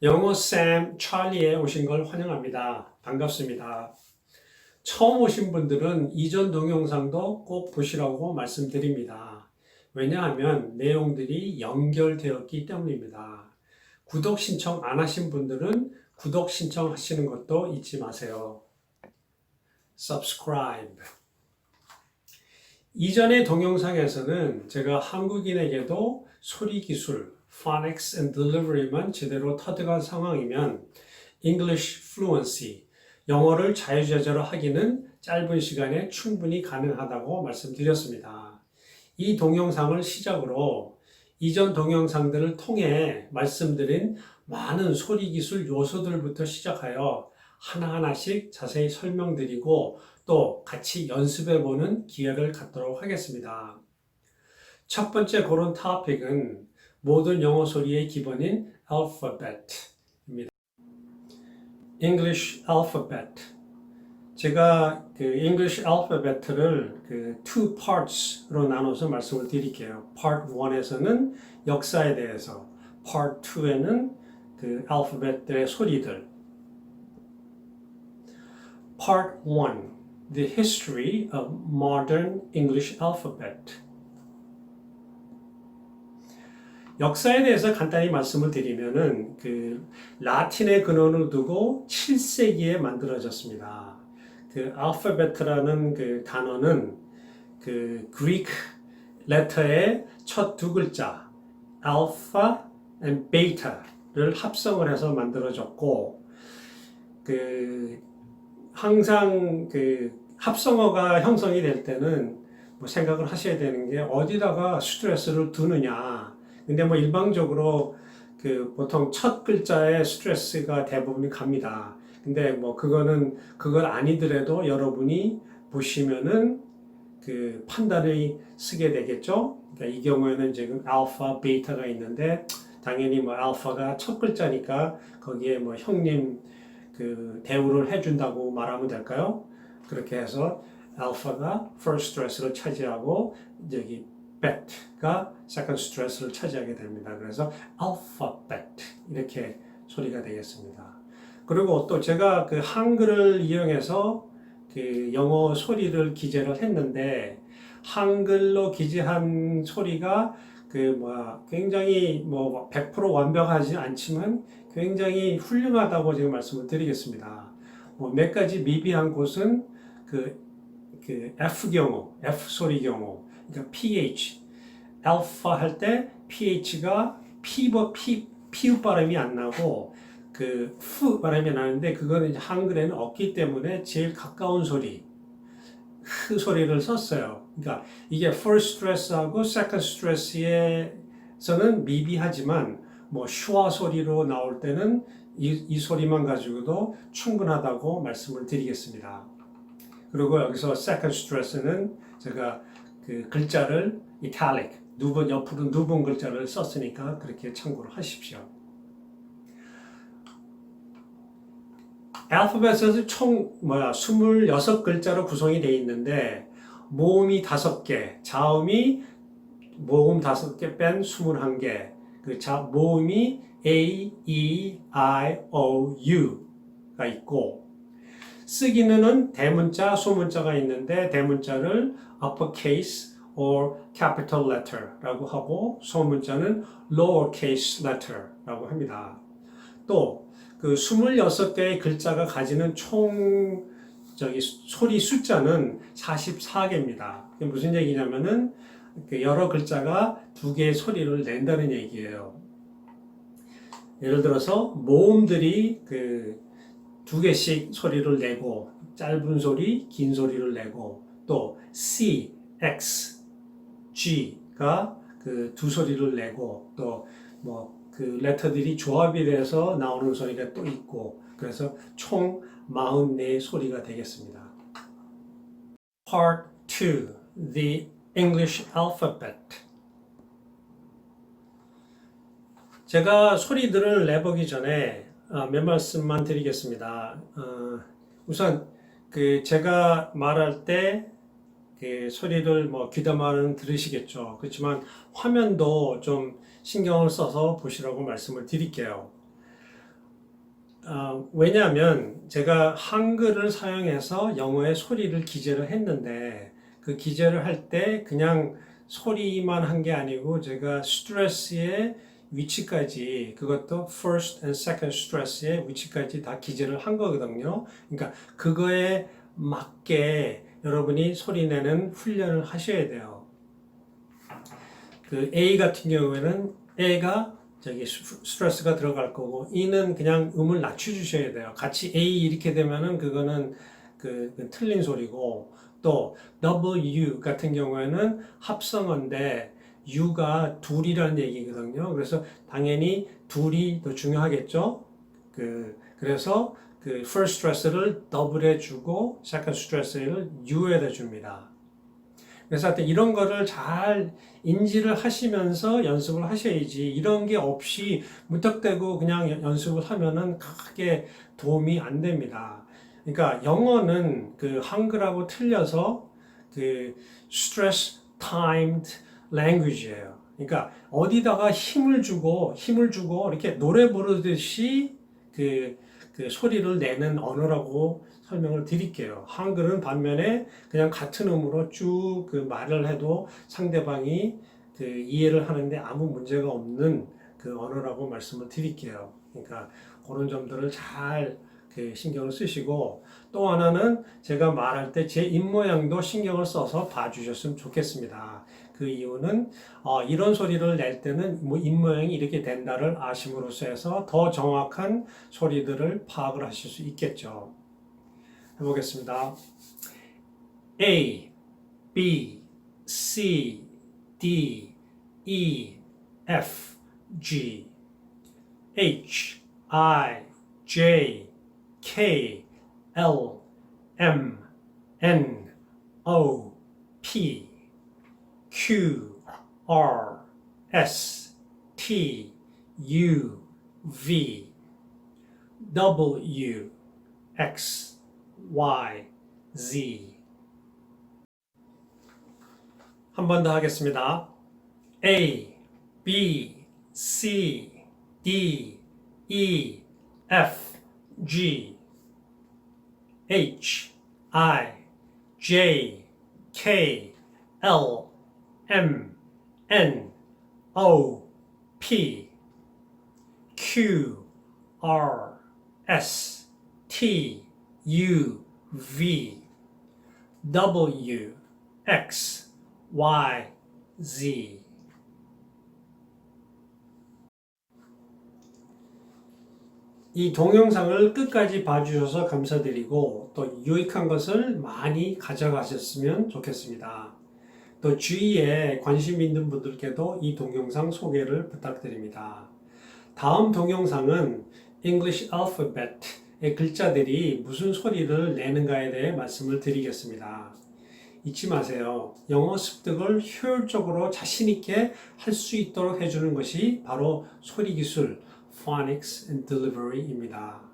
영어 쌤 찰리에 오신 걸 환영합니다. 반갑습니다. 처음 오신 분들은 이전 동영상도 꼭 보시라고 말씀드립니다. 왜냐하면 내용들이 연결되었기 때문입니다. 구독 신청 안 하신 분들은 구독 신청하시는 것도 잊지 마세요. subscribe. 이전의 동영상에서는 제가 한국인에게도 소리 기술, phonics and delivery만 제대로 터득한 상황이면 English fluency, 영어를 자유자재로 하기는 짧은 시간에 충분히 가능하다고 말씀드렸습니다. 이 동영상을 시작으로 이전 동영상들을 통해 말씀드린 많은 소리 기술 요소들부터 시작하여 하나하나씩 자세히 설명드리고 또 같이 연습해 보는 기회를 갖도록 하겠습니다. 첫 번째 고른 토픽은 모든 영어 소리의 기본인 alphabet입니다. English alphabet. 제가 그 English alphabet를 그 two parts로 나눠서 말씀을 드릴게요. Part 1에서는 역사에 대해서, Part 2에는 그 알파벳들의 소리들. Part 1. The history of modern English alphabet. 역사에 대해서 간단히 말씀을 드리면은 그 라틴의 근원을 두고 7세기에 만들어졌습니다. 그 알파벳이라는 그 단어는 그 그리크 레터의 첫 두 글자 알파 and 베타를 합성을 해서 만들어졌고 그 항상 그 합성어가 형성이 될 때는 뭐 생각을 하셔야 되는 게 어디다가 스트레스를 두느냐 근데 뭐 일방적으로 그 보통 첫 글자에 스트레스가 대부분 갑니다. 근데 뭐 그거는 그걸 아니더라도 여러분이 보시면은 그 판단을 쓰게 되겠죠. 그러니까 이 경우에는 지금 알파, 베타가 있는데 당연히 뭐 알파가 첫 글자니까 거기에 뭐 형님 그 대우를 해준다고 말하면 될까요? 그렇게 해서 알파가 first stress를 차지하고 여기 bet가 second stress를 차지하게 됩니다. 그래서 alphabet 이렇게 소리가 되겠습니다. 그리고 또 제가 그 한글을 이용해서 그 영어 소리를 기재를 했는데 한글로 기재한 소리가 그 뭐야 굉장히 뭐 100% 완벽하지 않지만 굉장히 훌륭하다고 제가 말씀을 드리겠습니다. 뭐 몇 가지 미비한 곳은 그, 그 F 경우, F 소리 경우, 그러니까 pH, 알파 할 때 pH가 피, 피, 피읍 발음이 안 나고 그푸 발음이 나는데 그거는 이제 한글에는 없기 때문에 제일 가까운 소리 흐 소리를 썼어요. 그러니까 이게 first stress하고 second stress에서는 미비하지만 뭐 슈화 소리로 나올 때는 이, 이 소리만 가지고도 충분하다고 말씀을 드리겠습니다. 그리고 여기서 second stress는 제가 그 글자를 italic 두번 옆으로 두번 글자를 썼으니까 그렇게 참고를 하십시오. 알파벳은 총 뭐야 26글자로 구성이 되어 있는데 모음이 5개, 자음이 모음 5개 뺀 21개, 그 자, 모음이 A, E, I, O, U가 있고 쓰기는 대문자, 소문자가 있는데 대문자를 uppercase or capital letter라고 하고 소문자는 lowercase letter라고 합니다. 또 그 26개의 글자가 가지는 총 저기 소리 숫자는 44개입니다. 그게 무슨 얘기냐면은 그 여러 글자가 두 개의 소리를 낸다는 얘기예요. 예를 들어서 모음들이 그 두 개씩 소리를 내고 짧은 소리, 긴 소리를 내고 또 C, X, G가 그 두 소리를 내고 또뭐 그 레터들이 조합이 돼서 나오는 소리가 또 있고 그래서 총 44 소리가 되겠습니다. Part 2 The English Alphabet 제가 소리들을 내보기 전에 어, 몇 말씀만 드리겠습니다. 어, 우선 그 제가 말할 때 그 소리를 뭐 귀담아는 들으시겠죠. 그렇지만 화면도 좀 신경을 써서 보시라고 말씀을 드릴게요. 어, 왜냐하면 제가 한글을 사용해서 영어의 소리를 기재를 했는데 그 기재를 할 때 그냥 소리만 한 게 아니고 제가 스트레스의 위치까지 그것도 first and second stress의 위치까지 다 기재를 한 거거든요. 그러니까 그거에 맞게 여러분이 소리 내는 훈련을 하셔야 돼요. 그 A 같은 경우에는 A가 저기 스- 스트레스가 들어갈 거고 E는 그냥 음을 낮춰 주셔야 돼요. 같이 A 이렇게 되면은 그거는 그, 그 틀린 소리고 또 W 같은 경우에는 합성어인데 U가 둘이라는 얘기거든요. 그래서 당연히 둘이 더 중요하겠죠. 그 그래서 그 first stress를 더블해 주고 second stress를 U에다 줍니다. 그래서 하여튼 이런 거를 잘 인지를 하시면서 연습을 하셔야지 이런 게 없이 무턱대고 그냥 연- 연습을 하면은 크게 도움이 안 됩니다. 그러니까 영어는 그 한글하고 틀려서 그 stress timed language예요. 그러니까 어디다가 힘을 주고 힘을 주고 이렇게 노래 부르듯이 그, 그 소리를 내는 언어라고 설명을 드릴게요. 한글은 반면에 그냥 같은 음으로 쭉 그 말을 해도 상대방이 그 이해를 하는데 아무 문제가 없는 그 언어라고 말씀을 드릴게요. 그러니까 그런 점들을 잘 그 신경을 쓰시고 또 하나는 제가 말할 때 제 입 모양도 신경을 써서 봐주셨으면 좋겠습니다. 그 이유는 어, 이런 소리를 낼 때는 뭐 입모양이 이렇게 된다를 아심으로써 해서 더 정확한 소리들을 파악을 하실 수 있겠죠. 해보겠습니다. A, B, C, D, E, F, G, H, I, J, K, L, M, N, O, P, Q R S T U V W X Y Z 한 번 더 하겠습니다. A B C D E F G H I J K L M, N, O, P, Q, R, S, T, U, V, W, X, Y, Z. 이 동영상을 끝까지 봐주셔서 감사드리고 또 유익한 것을 많이 가져가셨으면 좋겠습니다. 또 주위에 관심 있는 분들께도 이 동영상 소개를 부탁드립니다. 다음 동영상은 English Alphabet의 글자들이 무슨 소리를 내는가에 대해 말씀을 드리겠습니다. 잊지 마세요. 영어 습득을 효율적으로 자신있게 할 수 있도록 해주는 것이 바로 소리 기술, phonics and delivery입니다.